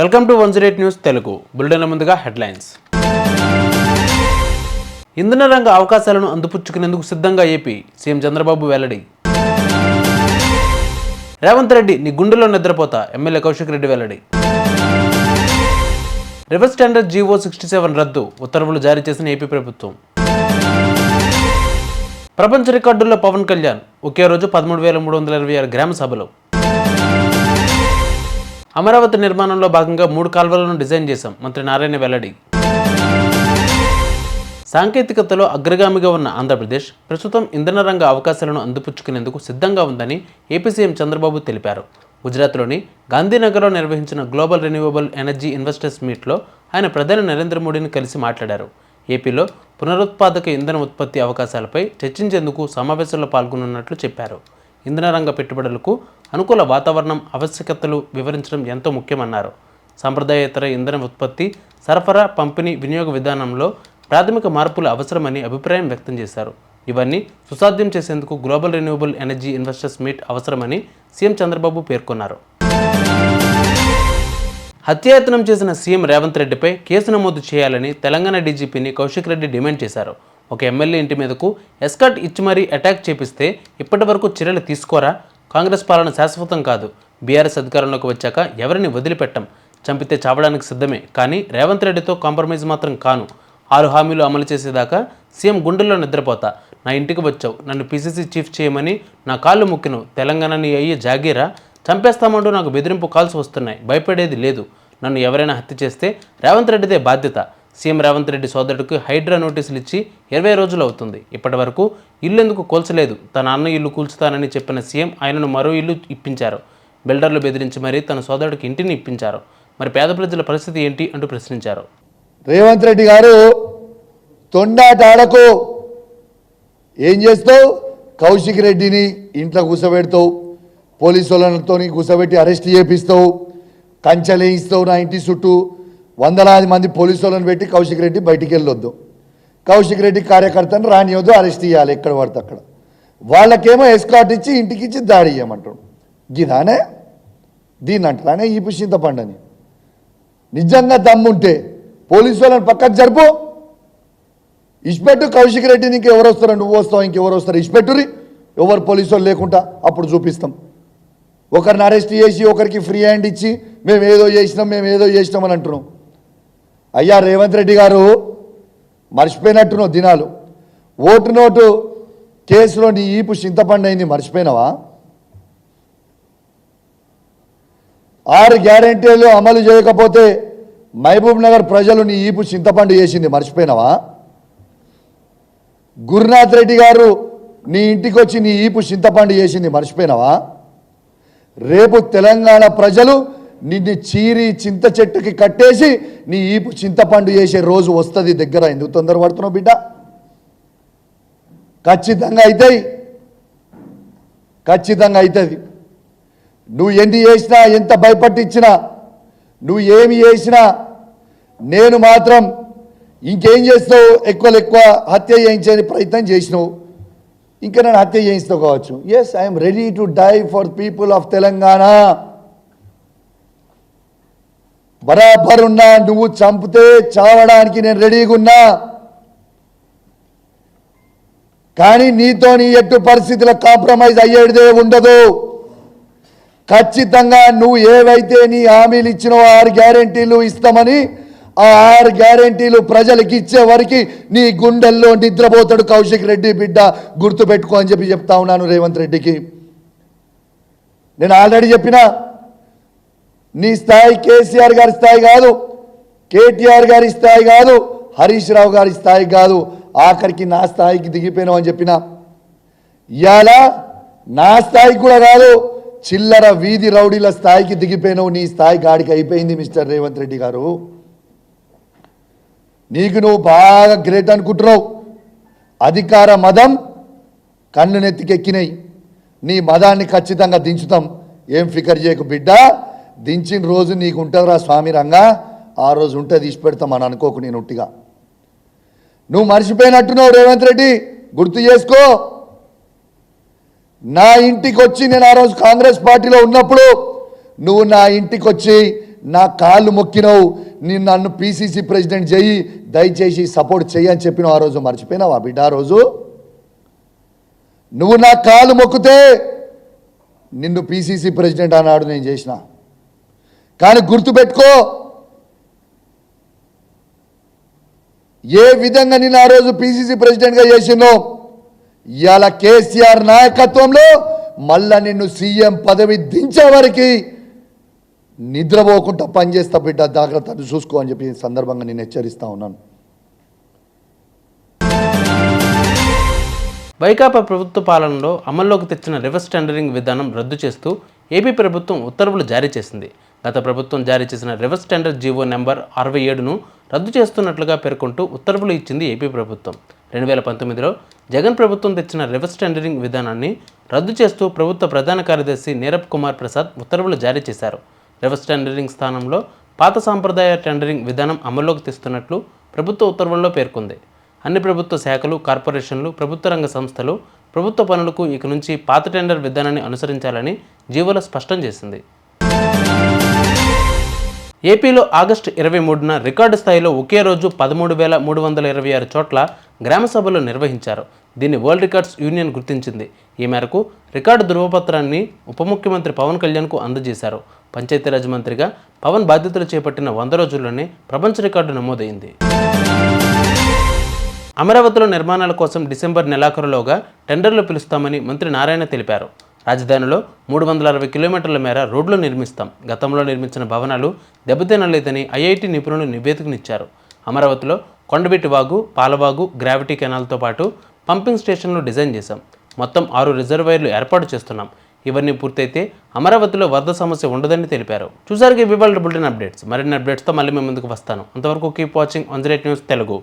Welcome to one zero eight news Telugu. Bulletin ముందుగా headlines. ఇంధన రంగ అవకాశాలను అందిపుచ్చుకునేందుకు సిద్ధంగా ఏపీ సీఎం చంద్రబాబు వెల్లడి. రేవంత్ రెడ్డి నీ గుండెలో నిద్రపోతా ఎమ్మెల్యే కౌశిక్ రెడ్డి వెల్లడి. Reverse tender GO sixty seven రద్దు ఉత్తర్వులు జారీ చేసిన ఏపీ ప్రభుత్వం. ప్రపంచ రికార్డుల్లో పవన్ కళ్యాణ్ ఒకే రోజు పదమూడు వేల మూడు వందల ఇరవై ఆరు గ్రామ సభలు. అమరావతి నిర్మాణంలో భాగంగా మూడు కాల్వలను డిజైన్ చేశాం. మంత్రి నారాయణ వెల్లడి. సాంకేతికతలో అగ్రగామిగా ఉన్న ఆంధ్రప్రదేశ్ ప్రస్తుతం ఇంధన రంగ అవకాశాలను అందిపుచ్చుకునేందుకు సిద్ధంగా ఉందని ఏపీ సీఎం చంద్రబాబు తెలిపారు. గుజరాత్లోని గాంధీనగర్లో నిర్వహించిన గ్లోబల్ రెన్యూవబుల్ ఎనర్జీ ఇన్వెస్టర్స్ మీట్లో ఆయన ప్రధాని నరేంద్ర మోడీని కలిసి మాట్లాడారు. ఏపీలో పునరుత్పాదక ఇంధన ఉత్పత్తి అవకాశాలపై చర్చించేందుకు సమావేశంలో పాల్గొనున్నట్లు చెప్పారు. ఇంధన రంగ పెట్టుబడులకు అనుకూల వాతావరణం ఆవశ్యకతలు వివరించడం ఎంతో ముఖ్యమన్నారు. సాంప్రదాయేతర ఇంధన ఉత్పత్తి సరఫరా పంపిణీ వినియోగ విధానంలో ప్రాథమిక మార్పులు అవసరమని అభిప్రాయం వ్యక్తం చేశారు. ఇవన్నీ సుసాధ్యం చేసేందుకు global renewable energy investors meet అవసరమని సీఎం చంద్రబాబు పేర్కొన్నారు. హత్యాయత్నం చేసిన సీఎం రేవంత్ రెడ్డిపై కేసు నమోదు చేయాలని తెలంగాణ డీజీపీని కౌశిక్ రెడ్డి డిమాండ్ చేశారు. ఒక ఎమ్మెల్యే ఇంటి మీదకు ఎస్కాట్ ఇచ్చి మరీ అటాక్ చేపిస్తే ఇప్పటి వరకు చర్యలు తీసుకోరా? కాంగ్రెస్ పాలన శాశ్వతం కాదు. బీఆర్ఎస్ అధికారంలోకి వచ్చాక ఎవరిని వదిలిపెట్టం? చంపితే చావడానికి సిద్ధమే. కానీ రేవంత్ రెడ్డితో కాంప్రమైజ్ మాత్రం కాను. ఆరు హామీలు అమలు చేసేదాకా సీఎం గుండెల్లో నిద్రపోతా. నా ఇంటికి వచ్చావు. నన్ను పీసీసీ చీఫ్ చేయమని నా కాళ్ళు ముక్కిను. తెలంగాణ నీ అయ్యే జాగీరా? చంపేస్తామంటూ నాకు బెదిరింపు కాల్స్ వస్తున్నాయి. భయపడేది లేదు. నన్ను ఎవరైనా హత్య చేస్తే రేవంత్ రెడ్డిదే బాధ్యత. సీఎం రేవంత్ రెడ్డి సోదరుడికి హైడ్రా నోటీసులు ఇచ్చి ఇరవై రోజులు అవుతుంది. ఇప్పటి వరకు ఇల్లు ఎందుకు కూల్చలేదు? తన అన్న ఇల్లు కూల్చుతానని చెప్పిన సీఎం ఆయనను మరో ఇల్లు ఇప్పించారు. బిల్డర్లు బెదిరించి మరీ తన సోదరుడికి ఇంటిని ఇప్పించారు. మరి పేద ప్రజల పరిస్థితి ఏంటి అంటూ ప్రశ్నించారు. రేవంత్ రెడ్డి గారు తొండాటాడకు ఏం చేస్తావు? కౌశిక్ రెడ్డిని ఇంట్లో కూర్చోబెడతావు పోలీసు వాళ్ళతో కూర్చోబెట్టి అరెస్ట్ చేపిస్తావు. కంచెలేయిస్తావు నా ఇంటి చుట్టూ. వందలాది మంది పోలీసులను పెట్టి కౌశిక్ రెడ్డి బయటికి వెళ్ళొద్దు. కౌశిక్ రెడ్డి కార్యకర్తను రానివద్దు అరెస్ట్ చేయాలి ఎక్కడ పడితే అక్కడ. వాళ్ళకేమో ఎస్కాట్ ఇచ్చి ఇంటికి ఇచ్చి దాడి చేయమంటాడు గిదానే? దీన్ని అంటానే ఈ చింతపండని నిజంగా దమ్ముంటే పోలీసు వాళ్ళని పక్కకు జరుపు. ఇష్పెట్టు కౌశిక్ రెడ్డి నీకు వస్తారు? నువ్వు వస్తావు ఇంకెవరు వస్తారు? ఇష్పెట్టురి. ఎవరు పోలీసు వాళ్ళు లేకుండా అప్పుడు చూపిస్తాం. ఒకరిని అరెస్ట్ చేసి ఒకరికి ఫ్రీ హ్యాండ్ ఇచ్చి మేము ఏదో చేసినాం మేము ఏదో చేసినాం అని అంటున్నాం. అయ్యా రేవంత్ రెడ్డి గారు మర్చిపోయినట్టును దినాలు. ఓటు నోటు కేసులో నీ ఈపు చింతపండు అయింది మర్చిపోయినావా? ఆరు గ్యారెంటీలు అమలు చేయకపోతే మహబూబ్ నగర్ ప్రజలు నీ ఈపు చింతపండు చేసింది మర్చిపోయినావా? గురునాథ్ రెడ్డి గారు నీ ఇంటికి వచ్చి నీ ఈపు చింతపండు చేసింది మర్చిపోయినావా? రేపు తెలంగాణ ప్రజలు నిన్ను చీరి చింత చెట్టుకి కట్టేసి నీ ఈపు చింతపండు చేసే రోజు వస్తుంది దగ్గర. ఎందుకు తొందరపడుతున్నావు బిడ్డ? ఖచ్చితంగా అవుతాయి ఖచ్చితంగా అవుతుంది నువ్వు ఎన్ని చేసినా ఎంత భయపట్టించినా నువ్వు ఏమి చేసినా నేను మాత్రం ఇంకేం చేస్తావు? ఎక్కువ ఎక్కువ హత్య చేయించే ప్రయత్నం చేసినావు. ఇంకా నేను హత్య చేయిస్తావు కావచ్చు. Yes I'm ready to die for people of Telangana బరాబర్ ఉన్నా నువ్వు చంపితే చావడానికి నేను రెడీగా ఉన్నా. కానీ నీతో నీ ఎట్టు పరిస్థితుల కాంప్రమైజ్ అయ్యేదే ఉండదు. ఖచ్చితంగా నువ్వు ఏవైతే నీ హామీలు ఇచ్చినో ఆరు గ్యారెంటీలు ఇస్తామని ఆ ఆరు గ్యారెంటీలు ప్రజలకు ఇచ్చే వరకు నీ గుండెల్లో నిద్రపోతాడు కౌశిక్ రెడ్డి బిడ్డ. గుర్తుపెట్టుకో అని చెప్పి చెప్తా ఉన్నాను రేవంత్ రెడ్డికి. నేను ఆల్రెడీ చెప్పిన నీ స్థాయి కేసీఆర్ గారి స్థాయి కాదు కేటీఆర్ గారి స్థాయి కాదు హరీష్ రావు గారి స్థాయి కాదు. ఆఖరికి నా స్థాయికి దిగిపోయినావు అని చెప్పిన? ఇవాళ నా స్థాయికి కూడా కాదు చిల్లర వీధి రౌడీల స్థాయికి దిగిపోయినావు నీ స్థాయి గాడికి అయిపోయింది మిస్టర్ రేవంత్ రెడ్డి గారు. నీకు నువ్వు బాగా గ్రేట్ అనుకుంటున్నావు. అధికార మదం కన్ను నెత్తికెక్కినాయి నీ మదాన్ని ఖచ్చితంగా దించుతాం. ఏం ఫికర్ చేయకు బిడ్డ. దించిన రోజు నీకు ఉంటుందిరా స్వామి రంగా ఆ రోజు ఉంటే తీసి పెడతాం అని అనుకోకు నేను ఉట్టిగా. నువ్వు మర్చిపోయినట్టున్నావు రేవంత్ రెడ్డి గుర్తు చేసుకో. నా ఇంటికి వచ్చి నేను ఆ రోజు కాంగ్రెస్ పార్టీలో ఉన్నప్పుడు నువ్వు నా ఇంటికి వచ్చి నా కాళ్ళు మొక్కినవు నేను నన్ను పీసీసీ ప్రెసిడెంట్ చెయ్యి దయచేసి సపోర్ట్ చెయ్యి అని ఆ రోజు మర్చిపోయినావు ఆ బిడ్డ ఆ రోజు? నువ్వు నా కాలు మొక్కితే నిన్ను పీసీసీ ప్రెసిడెంట్ అన్నాడు నేను చేసిన. కానీ గుర్తుపెట్టుకో ఏ విధంగా నేను ఆ రోజు పిసిసి ప్రెసిడెంట్గా చేసినో ఇవాళ కేసీఆర్ నాయకత్వంలో మళ్ళా నిన్ను సీఎం పదవి దించే వరకు నిద్రపోకుండా పనిచేస్తా బిడ్డ జాగ్రత్తలు చూసుకో అని చెప్పి సందర్భంగా నేను హెచ్చరిస్తా ఉన్నాను. వైకాపా ప్రభుత్వ పాలనలో అమల్లోకి తెచ్చిన రివర్స్ టెండరింగ్ విధానం రద్దు చేస్తూ ఏపీ ప్రభుత్వం ఉత్తర్వులు జారీ చేసింది. గత ప్రభుత్వం జారీ చేసిన రివర్స్ టెండర్ జీవో నెంబర్ అరవై ఏడును రద్దు చేస్తున్నట్లుగా పేర్కొంటూ ఉత్తర్వులు ఇచ్చింది ఏపీ ప్రభుత్వం. రెండు వేల పంతొమ్మిదిలో జగన్ ప్రభుత్వం తెచ్చిన రివర్స్ టెండరింగ్ విధానాన్ని రద్దు చేస్తూ ప్రభుత్వ ప్రధాన కార్యదర్శి నీరబ్ కుమార్ ప్రసాద్ ఉత్తర్వులు జారీ చేశారు. రివర్స్ టెండరింగ్ స్థానంలో పాత సాంప్రదాయ టెండరింగ్ విధానం అమల్లోకి తెస్తున్నట్లు ప్రభుత్వ ఉత్తర్వుల్లో పేర్కొంది. అన్ని ప్రభుత్వ శాఖలు కార్పొరేషన్లు ప్రభుత్వ రంగ సంస్థలు ప్రభుత్వ పనులకు ఇక నుంచి పాత టెండర్ విధానాన్ని అనుసరించాలని జీవోలో స్పష్టం చేసింది. ఏపీలో ఆగస్టు ఇరవై మూడున రికార్డు స్థాయిలో ఒకే రోజు పదమూడు వేల మూడు వందల ఇరవై ఆరు చోట్ల గ్రామ సభలు నిర్వహించారు. దీన్ని వరల్డ్ రికార్డ్స్ యూనియన్ గుర్తించింది. ఈ మేరకు రికార్డు ధృవపత్రాన్ని ఉప ముఖ్యమంత్రి పవన్ కళ్యాణ్కు అందజేశారు. పంచాయతీరాజ్ మంత్రిగా పవన్ బాధ్యతలు చేపట్టిన వంద రోజుల్లోనే ప్రపంచ రికార్డు నమోదైంది. అమరావతిలో నిర్మాణాల కోసం డిసెంబర్ నెలాఖరులోగా టెండర్లు పిలుస్తామని మంత్రి నారాయణ తెలిపారు. రాజధానిలో మూడు వందల అరవై కిలోమీటర్ల మేర రోడ్లు నిర్మిస్తాం. గతంలో నిర్మించిన భవనాలు దెబ్బతినలేదని ఐఐటి నిపుణులు నివేదికనిచ్చారు. అమరావతిలో కొండబెట్టి వాగు పాలవాగు గ్రావిటీ కెనాల్తో పాటు పంపింగ్ స్టేషన్లు డిజైన్ చేశాం. మొత్తం ఆరు రిజర్వాయర్లు ఏర్పాటు చేస్తున్నాం. ఇవన్నీ పూర్తయితే అమరావతిలో వరద సమస్య ఉండదని తెలిపారు. చూసారుగా వివాళ బులెటిన్ అప్డేట్స్. మరిన్ని అప్డేట్స్తో మళ్ళీ మేము ముందుకు వస్తాను. అంతవరకు కీప్ వాచింగ్ వంజరేట్ న్యూస్ తెలుగు.